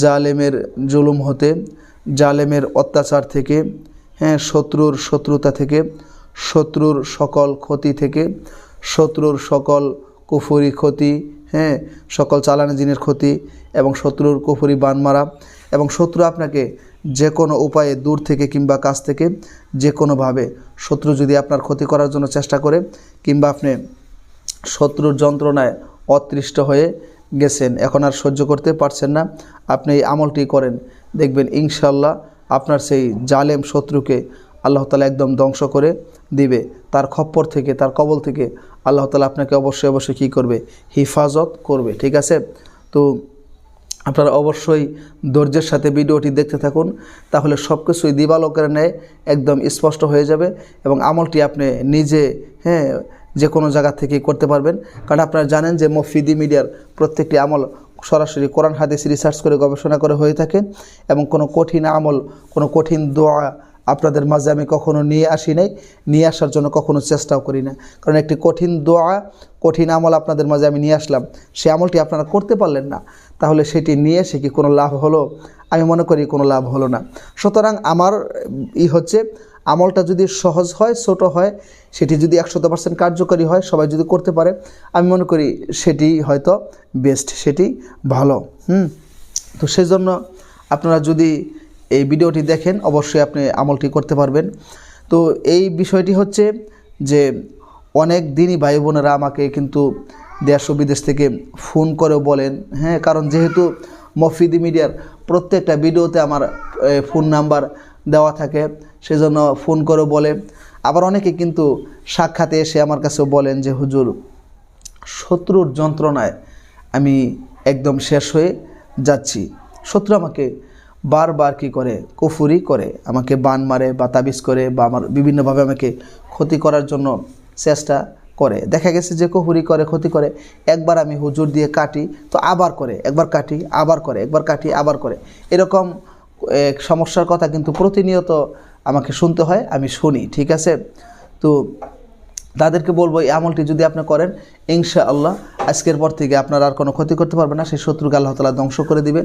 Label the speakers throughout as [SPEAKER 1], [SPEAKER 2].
[SPEAKER 1] জালেমের জুলুম হতে, জালেমের অত্যাচার থেকে হ্যাঁ শত্রুর শত্রুতা থেকে, শত্রুর সকল ক্ষতি থেকে, শত্রুর সকল কুফুরি ক্ষতি হ্যাঁ সকল চালানি জিনের ক্ষতি এবং শত্রুর কুফুরি বান মারা এবং শত্রু আপনাকে যে কোনো উপায়ে দূর থেকে কিংবা কাছ থেকে যে কোনোভাবে শত্রু যদি আপনার ক্ষতি করার জন্য চেষ্টা করে কিংবা আপনি শত্রুর যন্ত্রণায় অতৃষ্ট হয়ে গেছেন, এখন আর সহ্য করতে পারছেন না। আপনি এই আমলটি করেন, দেখবেন ইনশাল্লাহ আপনার সেই জালেম শত্রুকে আল্লাহ তালা একদম ধ্বংস করে দিবে। তার খপ্পর থেকে, তার কবল থেকে আল্লাহ তালা আপনাকে অবশ্যই অবশ্যই কী করবে? হিফাজত করবে, ঠিক আছে? তো আপনারা অবশ্যই ধৈর্যের সাথে ভিডিওটি দেখতে থাকুন, তাহলে সব কিছুই দিবালোকের ন্যায় একদম স্পষ্ট হয়ে যাবে এবং আমলটি আপনি নিজে হ্যাঁ যে কোনো জায়গা থেকে করতে পারবেন। কারণ আপনারা জানেন যে মফিদি মিডিয়ার প্রত্যেকটি আমল সরাসরি কোরআন, হাদিস রিসার্চ করে গবেষণা করে হয়ে থাকে এবং কোনো কঠিন আমল, কোনো কঠিন দোয়া আপনাদের মাঝে আমি কখনো নিয়ে আসি নাই। নিয়ে আসার জন্য কখনো চেষ্টাও করি না। কারণ একটি কঠিন দোয়া, কঠিন আমল আপনাদের মাঝে আমি নিয়ে আসলাম। সেই আমলটি আপনারা করতে পারলেন না। তাহলে সেটি নিয়ে এসে কি কোনো লাভ হলো? আমি মনে করি কোনো লাভ হলো না। সুতরাং আমার ই হচ্ছে আমলটা যদি সহজ হয়, ছোট হয়, সেটি যদি একশত পার্সেন্ট কার্যকরী হয়, সবাই যদি করতে পারে, আমি মনে করি সেটি হয়তো বেস্ট সেটি ভালো, হুম? তো সেই জন্য আপনারা যদি এই ভিডিওটি দেখেন, অবশ্যই আপনি আমলটি করতে পারবেন। তো এই বিষয়টি হচ্ছে যে অনেক দিনই ভাই বোনেরা আমাকে কিন্তু দেশ ও বিদেশ থেকে ফোন করেও বলেন হ্যাঁ কারণ যেহেতু মফিদি মিডিয়ার প্রত্যেকটা ভিডিওতে আমার ফোন নাম্বার দেওয়া থাকে, সেজন্য ফোন করে বলে। আবার অনেকে কিন্তু সাক্ষাতে এসে আমার কাছেও বলেন যে, হুজুর, শত্রুর যন্ত্রণায় আমি একদম শেষ হয়ে যাচ্ছি। শত্রু আমাকে বারবার কি করে? কুফুরি করে, আমাকে বান মারে বা তাবিজ করে বা আমার বিভিন্নভাবে আমাকে ক্ষতি করার জন্য চেষ্টা করে। দেখা গেছে যে কুফুরি করে, ক্ষতি করে, একবার আমি হুজুর দিয়ে কাটি, তো আবার করে, একবার কাটি, আবার করে, একবার কাটি, আবার করে। এরকম সমস্যার কথা কিন্তু প্রতিনিয়ত আমাকে শুনতে হয়, আমি শুনি, ঠিক আছে? তো তাদেরকে বলব, এই আমলটি যদি আপনি করেন ইনশা আল্লাহ আজকের পর থেকে আপনার আর কোনো ক্ষতি করতে পারবে না, সেই শত্রুকে আল্লাহ তালা ধ্বংস করে দিবে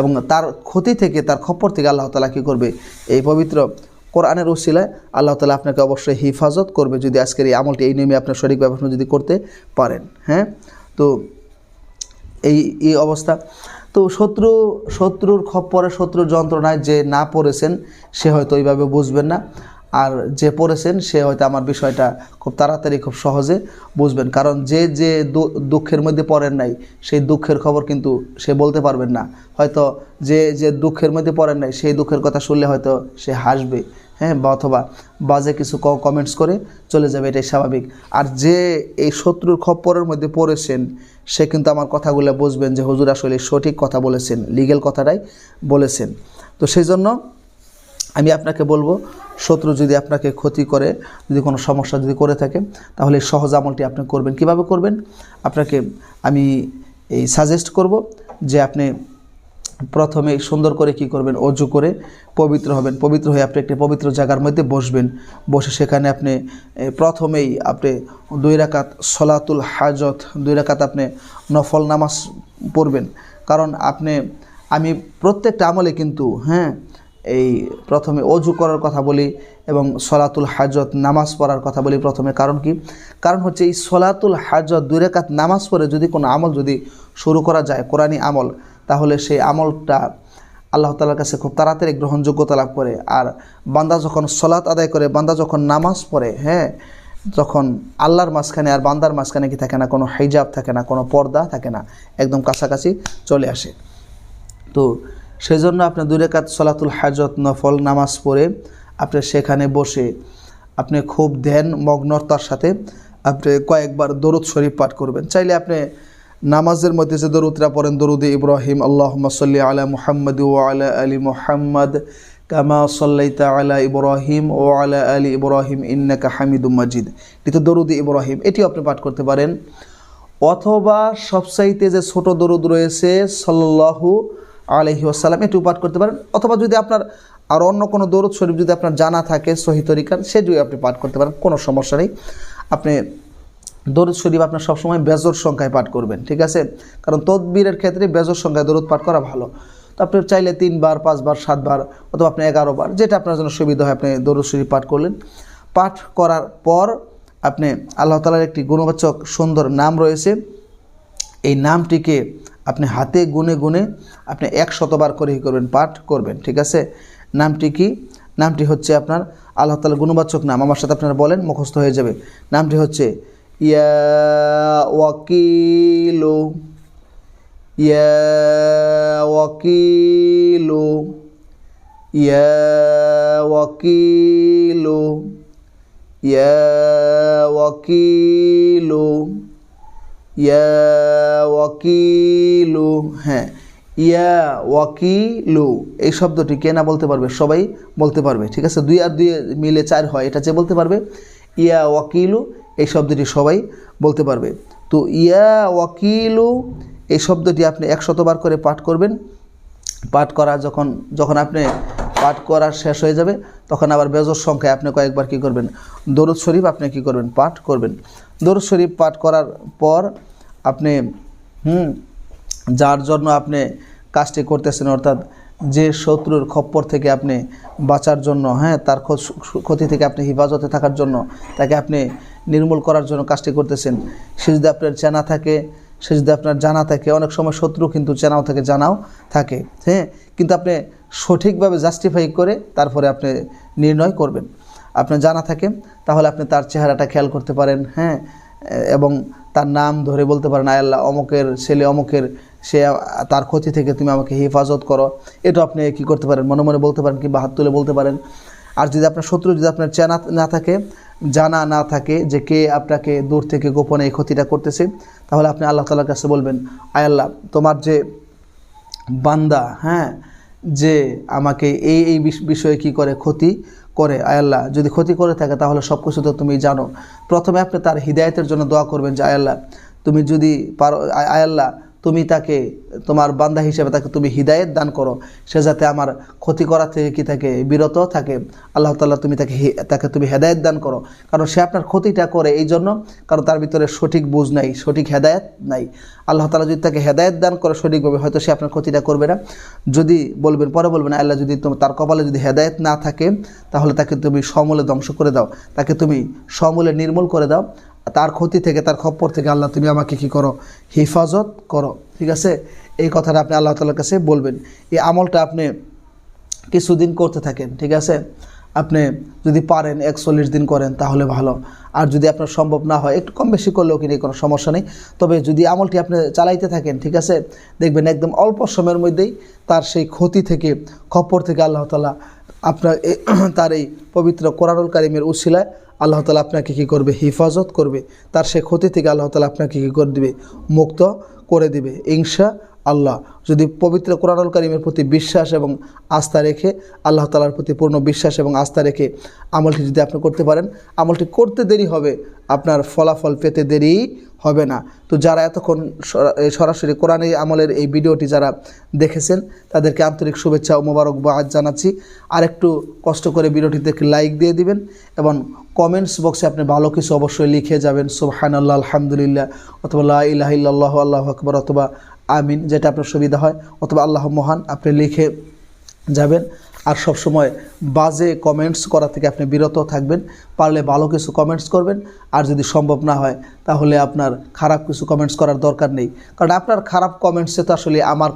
[SPEAKER 1] এবং তার ক্ষতি থেকে, তার খপ্পর থেকে আল্লাহ তালা কী করবে? এই পবিত্র কোরআনের উসিলায় আল্লাহ তালা আপনাকে অবশ্যই হিফাজত করবে যদি আজকের এই আমলটি এই নিয়মে আপনার সঠিক ব্যবস্থা যদি করতে পারেন হ্যাঁ? তো এই এই অবস্থা। তো শত্রু, শত্রুর খপ্পরে শত্রুর যন্ত্রণায় যে না পড়েছেন, সে হয়তো ওইভাবে বুঝবেন না। আর যে পড়েছেন, সে হয়তো আমার বিষয়টা খুব তাড়াতাড়ি, খুব সহজে বুঝবেন। কারণ যে যে দুঃখের মধ্যে পড়েন নাই, সেই দুঃখের খবর কিন্তু সে বলতে পারবেন না। হয়তো যে যে দুঃখের মধ্যে পড়েন নাই, সেই দুঃখের কথা শুনলে হয়তো সে হাসবে হ্যাঁ বা অথবা বাজে কিছু কমেন্টস করে চলে যাবে, এটাই স্বাভাবিক। আর যে এই শত্রুর খপ্পরের মধ্যে পড়েছেন সে কিন্তু আমার কথাগুলো বুঝবেন যে হুজুর আসলে সঠিক কথা বলেছেন লিগেল কথাটাই বলেছেন। তো সেই জন্য আমি আপনাকে বলব, শত্রু যদি আপনাকে ক্ষতি করে, যদি কোনো সমস্যা যদি করে থাকে, তাহলে সহজ আমলটি আপনি করবেন। কীভাবে করবেন? আপনাকে আমি এই সাজেস্ট করব যে আপনি প্রথমে সুন্দর করে কি করবেন? অজু করে পবিত্র হবেন। পবিত্র হয়ে আপনি একটি পবিত্র জায়গার মধ্যে বসবেন। বসে সেখানে আপনি প্রথমেই আপনি দুই রাকাত সলাতুল হাজত, দুই রাকাত আপনি নফল নামাজ পড়বেন। কারণ আপনি, আমি প্রত্যেকটা আমলে কিন্তু হ্যাঁ এই প্রথমে অজু করার কথা বলি এবং সলাতুল হাজত নামাজ পড়ার কথা বলি প্রথমে। কারণ কি? কারণ হচ্ছে এই সলাতুল হাজত দুই রেখাত নামাজ পড়ে যদি কোনো আমল যদি শুরু করা যায়, কোরআনী আমল তাহলে সেই আমলটা আল্লাহ তালার কাছে খুব তাড়াতাড়ি গ্রহণযোগ্যতা লাভ করে। আর বান্দা যখন সলাৎ আদায় করে, বান্দা যখন নামাজ পড়ে হ্যাঁ যখন আল্লাহর মাঝখানে আর বান্দার মাঝখানে কি থাকে না, কোনো হিজাব থাকে না, কোনো পর্দা থাকে না, একদম কাছাকাছি চলে আসে। তো সেই জন্য আপনি দুই রেখাত সলাতুল হাজত নফল নামাজ পড়ে আপনি সেখানে বসে আপনি খুব ধ্যান মগ্নতার সাথে আপনি কয়েকবার দরুদ শরীফ পাঠ করবেন। চাইলে আপনি নামাজের মধ্যে যে দরুদরা পড়েন, দরুদে ইব্রাহিম আল্লাহ সাল্লি আলা মুহাম্মদ ও আলা আলী মুহাম্মদ কামা সাল্লাইতা আলা ইব্রাহিম ও আলা আলী ইব্রাহিম ইন্নাকা হামিদুম মাজিদ। এটি দরুদে ইব্রাহিম, এটিও আপনি পাঠ করতে পারেন। অথবা সবসাইতে যে ছোট দরুদ রয়েছে সাল্লাহু আলহি আসাল্লাম এটিও পাঠ করতে পারেন। অথবা যদি আপনার আর অন্য কোনো দরুদ শরীফ যদি আপনার জানা থাকে, সহি তরিকার, সেটিও আপনি পাঠ করতে পারেন, কোনো সমস্যা নেই। আপনি দরুদ শরীফ আপনার সবসময় বেজর সংখ্যায় পাঠ করবেন, ঠিক আছে? কারণ তদবিরের ক্ষেত্রে বেজর সংখ্যায় দরুদ পাঠ করা ভালো। তো আপনি চাইলে তিনবার, পাঁচবার, সাতবার অথবা আপনি এগারো বার যেটা আপনার জন্য সুবিধা হয়, আপনি দরুদ শরীফ পাঠ করলেন। পাঠ করার পর আপনি আল্লাহ তালার একটি গুণবাচক, সুন্দর নাম রয়েছে। এই নামটিকে আপনি হাতে গুনে গুনে আপনি এক শতবার করে করবেন, পাঠ করবেন, ঠিক আছে? নামটি কি? নামটি হচ্ছে আপনার আল্লাহ তালা গুণবাচক নাম। আমার সাথে আপনারা বলেন, মুখস্থ হয়ে যাবে। নামটি হচ্ছে ইয়া ওয়াকিলু ইয়া ওয়াকিলু ইয়া ওয়াকিলু ইয়া ওয়াকিলু ইয়া ওয়াকিলু হ্যাঁ ইয়া ওয়াকিলু এই শব্দটি কে না বলতে পারবে? সবাই বলতে পারবে, ঠিক আছে? দুই আর দুই মিলে চার হয়, এটা যে বলতে পারবে? ইয়া ওয়াকিলু এই শব্দটি সবাই বলতে পারবে। তো ইয়া ওয়াকিলু, এই শব্দটি আপনি একশতবার করে পাঠ করবেন। পাঠ করা যখন যখন আপনি পাঠ করা শেষ হয়ে যাবে, তখন আবার বেজর সংখ্যায় আপনি কয়েকবার কি করবেন? দরুদ শরীফ আপনি কি করবেন? পাঠ করবেন। দরুদ শরীফ পাঠ করার পর আপনি, হুম, যার জন্য আপনি কাজটি করতেছেন, অর্থাৎ যে শত্রুর খপ্পর থেকে আপনি বাঁচার জন্য হ্যাঁ তার ক্ষতি থেকে আপনি হেফাজতে থাকার জন্য, তাকে আপনি নির্মূল করার জন্য কাজটি করতেছেন। সে যদি আপনার চেনা থাকে সে যদি আপনার জানা থাকে। অনেক সময় শত্রু কিন্তু চেনাও থাকে, জানাও থাকে। হ্যাঁ কিন্তু আপনি সঠিকভাবে জাস্টিফাই করে তারপরে আপনি নির্ণয় করবেন। আপনার জানা থাকে, তাহলে আপনি তার চেহারাটা খেয়াল করতে পারেন। হ্যাঁ এবং তার নাম ধরে বলতে পারেন আয়াল্লাহ অমকের ছেলে, অমকের সে, তার ক্ষতি থেকে তুমি আমাকে হেফাজত করো। এটা আপনি কি করতে পারেন? মনে মনে বলতে পারেন কিংবা হাত তুলে বলতে পারেন আর যদি আপনার শত্রু যদি আপনার চেনা না থাকে, জানা না থাকে যে কে আপনাকে দূর থেকে গোপনে এই ক্ষতিটা করতেছে, তাহলে আপনি আল্লাহ তালার কাছে বলবেন, আয় আল্লাহ, তোমার যে বান্দা হ্যাঁ যে আমাকে এই এই বিষয়ে কি করে ক্ষতি করে আয়াল্লাহ যদি ক্ষতি করে থাকে তাহলে সব কিছু তো তুমি জানো। প্রথমে আপনি তার হৃদায়তের জন্য দোয়া করবেন যে আয়াল্লাহ তুমি যদি পারো আয়াল্লাহ তুমি তাকে, তোমার বান্দা হিসেবে তাকে তুমি হৃদায়ত দান করো। সে যাতে আমার ক্ষতি করা থেকে কি থাকে বিরত থাকে। আল্লাহ তাল্লাহ তুমি তাকে তাকে তুমি হেদায়ত দান করো। কারণ সে আপনার ক্ষতিটা করে এই জন্য কারণ তার ভিতরে সঠিক বুঝ নাই, সঠিক হেদায়ত নাই। আল্লাহ তালা যদি তাকে হেদায়ত দান করে সঠিকভাবে, হয়তো সে আপনার ক্ষতিটা করবে না। যদি বলবেন, পরে বলবেন, আল্লাহ যদি তার কপালে যদি হেদায়ত না থাকে, তাহলে তাকে তুমি সমূলে ধ্বংস করে দাও। তাকে তুমি সমূলে নির্মূল করে দাও। তার ক্ষতি থেকে, তার খপ্পর থেকে আল্লাহ তুমি আমাকে কি করো? হেফাজত করো। ঠিক আছে? এই কথাটা আপনি আল্লাহ তালার কাছে বলবেন। এই আমলটা আপনি কিছুদিন করতে থাকেন, ঠিক আছে? আপনি যদি পারেন, একচল্লিশ দিন করেন, তাহলে ভালো। আর যদি আপনার সম্ভব না হয়, একটু কম বেশি করলেও কিনে কোনো সমস্যা নেই। তবে যদি আমলটি আপনি চালাইতে থাকেন, ঠিক আছে? দেখবেন একদম অল্প সময়ের মধ্যেই তার সেই ক্ষতি থেকে, খপ্পর থেকে আল্লাহ তালা আপনার তার এই পবিত্র কোরআনুল কারিমের উশিলায় আল্লাহ তালা আপনাকে কী করবে? হিফাজত করবে। তার সে ক্ষতি থেকে আল্লাহ তালা আপনাকে কী করে দেবে? মুক্ত করে দিবে। ইংসা আল্লাহ যদি পবিত্র কোরআনুল করিমের প্রতি বিশ্বাস এবং আস্থা রেখে আল্লাহ তালার প্রতি পূর্ণ বিশ্বাস এবং আস্থা রেখে আমলটি যদি আপনি করতে পারেন, আমলটি করতে দেরি হবে, আপনার ফলাফল পেতে দেরি হবে না। তো যারা এতক্ষণ সরাসরি কোরআনে আমলের এই ভিডিওটি যারা দেখেছেন, তাদেরকে আন্তরিক শুভেচ্ছা ও মোবারক মোবারকবাদ জানাচ্ছি। আর একটু কষ্ট করে ভিডিওটিতে লাইক দিয়ে দিবেন এবং কমেন্টস বক্সে আপনি ভালো কিছু অবশ্যই লিখে যাবেন সুবহান আল্লাহ আলহামদুলিল্লাহ, অথবা লাহ ইলাহিল্লাহ আল্লাহ আকবর, অথবা আমিন, যেটা আপনার সুবিধা হয়, অথবা আল্লাহ মহান আপনি লিখে যাবেন। আর সব সময় বাজে কমেন্টস করা থেকে আপনি বিরত থাকবেন, পারলে ভালো কিছু কমেন্টস করবেন। আর যদি সম্ভব না হয়, তাহলে আপনার খারাপ কিছু কমেন্টস করার দরকার নেই। কারণ আপনার খারাপ কমেন্টসে তো আসলে আমার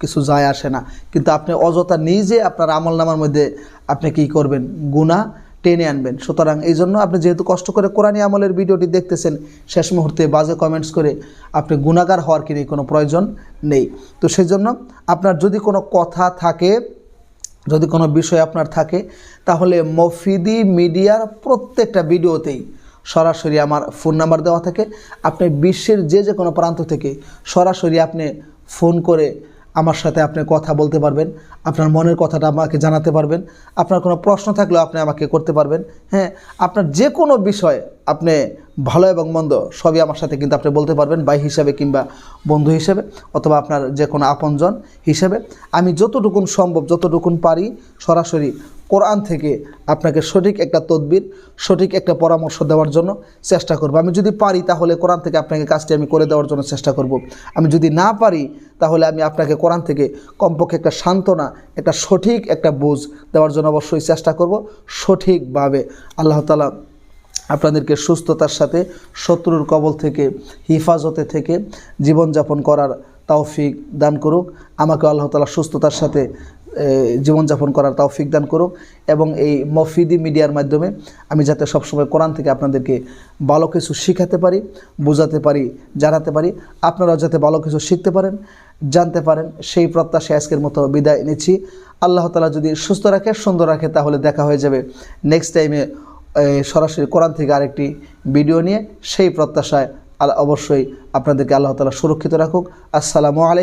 [SPEAKER 1] কিছু যায় আসে না। কিন্তু আপনি অযথা নিজে আপনার আমল নামার মধ্যে আপনি কী করবেন? গুণা টেনে আনবেন। সুতরাং এই জন্য আপনি যেহেতু কষ্ট করে কোরআনী আমলের ভিডিওটি দেখতেছেন, শেষ মুহূর্তে বাজে কমেন্টস করে আপনি গুণাগার হওয়ার কি কোনো প্রয়োজন নেই। তো সেই জন্য আপনার যদি কোনো কথা থাকে, যদি কোনো বিষয় আপনার থাকে, তাহলে মফিদি মিডিয়ার প্রত্যেকটা ভিডিওতেই সরাসরি আমার ফোন নাম্বার দেওয়া থাকে। আপনি বিশ্বের যে যে কোনো প্রান্ত থেকে সরাসরি আপনি ফোন করে আমার সাথে আপনি কথা বলতে পারবেন, আপনার মনের কথাটা আমাকে জানাতে পারবেন, আপনার কোনো প্রশ্ন থাকলেও আপনি আমাকে করতে পারবেন। হ্যাঁ আপনার যে কোনো বিষয় আপনি ভালো এবং মন্দ সবই আমার সাথে কিন্তু আপনি বলতে পারবেন, ভাই হিসাবে কিংবা বন্ধু হিসেবে অথবা আপনার যে কোনো আপনজন হিসেবে। আমি যতটুকুন সম্ভব, যতটুকুন পারি সরাসরি কোরআন থেকে আপনাকে সঠিক একটা তদবির, সঠিক একটা পরামর্শ দেওয়ার জন্য চেষ্টা করব। আমি যদি পারি তাহলে কোরআন থেকে আপনাকে কাজটি আমি করে দেওয়ার জন্য চেষ্টা করব। আমি যদি না পারি তাহলে আমি আপনাকে কোরআন থেকে কমপক্ষে একটা সান্ত্বনা, একটা সঠিক একটা বুঝ দেওয়ার জন্য অবশ্যই চেষ্টা করব সঠিকভাবে। আল্লাহ তালা আপনাদেরকে সুস্থতার সাথে, শত্রুর কবল থেকে, হিফাজতে থেকে জীবনযাপন করার তৌফিক দান করুক। আমাকে আল্লাহ তালা সুস্থতার সাথে জীবনযাপন করার তৌফিক দান করুক এবং এই মফিদি মিডিয়ার মাধ্যমে আমি যাতে সবসময় কোরআন থেকে আপনাদেরকে ভালো কিছু শিখাতে পারি, বোঝাতে পারি, জানাতে পারি, আপনারাও যাতে ভালো কিছু শিখতে পারেন, জানতে পারেন, সেই প্রত্যাশায় আজকের মতো বিদায় নিচ্ছি। আল্লাহ তালা যদি সুস্থ রাখে, সুন্দর রাখে, তাহলে দেখা হয়ে যাবে নেক্সট টাইমে সরাসরি কোরআন থেকে আরেকটি ভিডিও নিয়ে। সেই প্রত্যাশায় অবশ্যই আপনাদেরকে আল্লাহ তালা সুরক্ষিত রাখুক। আসসালামু আলাইকুম।